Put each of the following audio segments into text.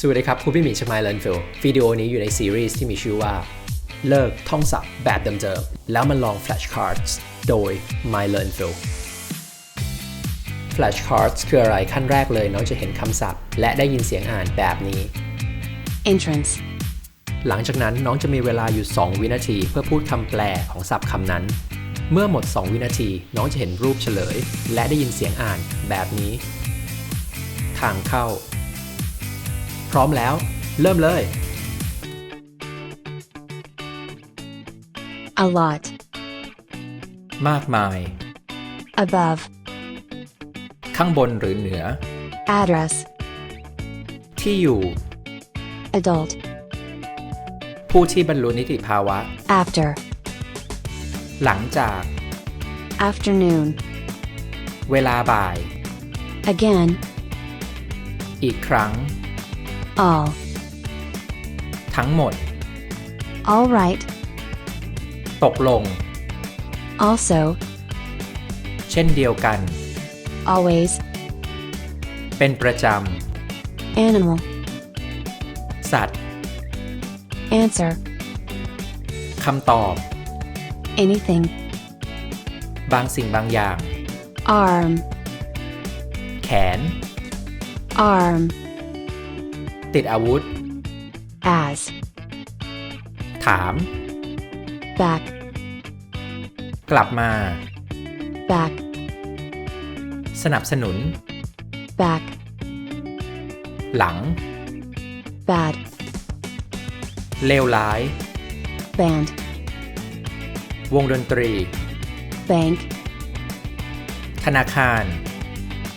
สวัสดีครับคุณพี่หมีชมายเลนฟิลวิดีโอนี้อยู่ในซีรีส์ที่มีชื่อว่า เลิกท่องศัพท์แบบเดิมๆแล้วมาลอง flashcards โดย My Learn p h i l flashcards คืออะไรขั้นแรกเลยน้องจะเห็นคำศัพท์ และได้ยินเสียงอ่านแบบนี้ entrance, หลังจากนั้นน้องจะมีเวลาอยู่ 2 วินาที เพื่อพูดคำแปลของศัพท์คำนั้น เมื่อหมด 2 วินาที น้องจะเห็นรูปเฉลย และได้ยินเสียงอ่านแบบนี้ ทางเข้า พร้อมแล้ว เริ่มเลย a lot, มากมาย above, ข้างบนหรือเหนือ address, ที่อยู่ adult, ผู้ที่บรรลุนิติภาวะ after, หลังจาก afternoon, เวลาบ่าย again, อีกครั้ง all, ทั้งหมด all right, ตกลง also, เช่นเดียวกัน always, เป็นประจ animal, ำสัตว์ answer, คำตอบ anything, บางสิ่งบางอย่าง arm, แขน arm, ติดอาวุธ as, ถาม back, กลับมา back, สนับสนุน back, หลัง bad, เลวร้าย band, วงดนตรี bank, ธนาคาร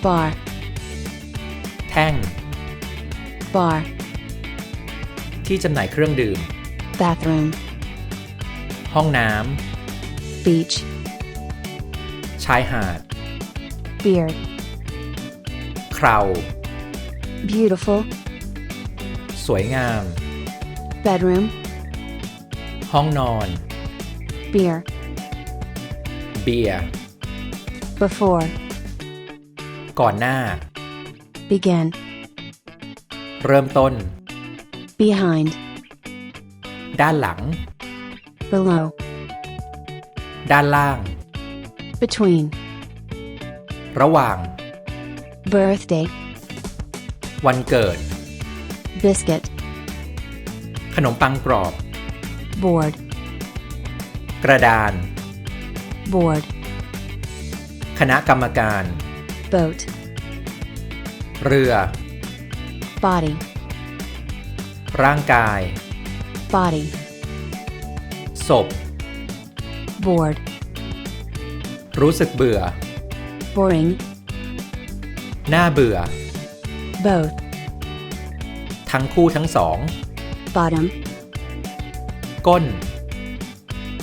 bar, แท่ง bar, ที่จำหน่ายเครื่องดื่ม bathroom, ห้องน้ beach, ำชายหาด beard, เครา beautiful, สวยงาม bedroom, ห้องนอน beer, เบียร์ before, ก่อนหน้า begin, เริ่มต้น behind, ด้านหลัง below, ด้านล่าง between, ระหว่าง birthday, วันเกิด biscuit, ขนมปังกรอบ board, กระดาน board, คณะกรรมการ boat, เรือ body, ร่างกาย body, ศพ bored, รู้สึกเบื่อ boring, น่าเบื่อ both, ทั้งคู่ทั้งสอง bottom, ก้น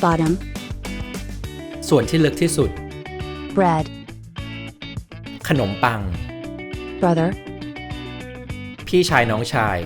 bottom, ส่วนที่ลึกที่สุด bread, ขนมปัง brother, พี่ชายน้องชาย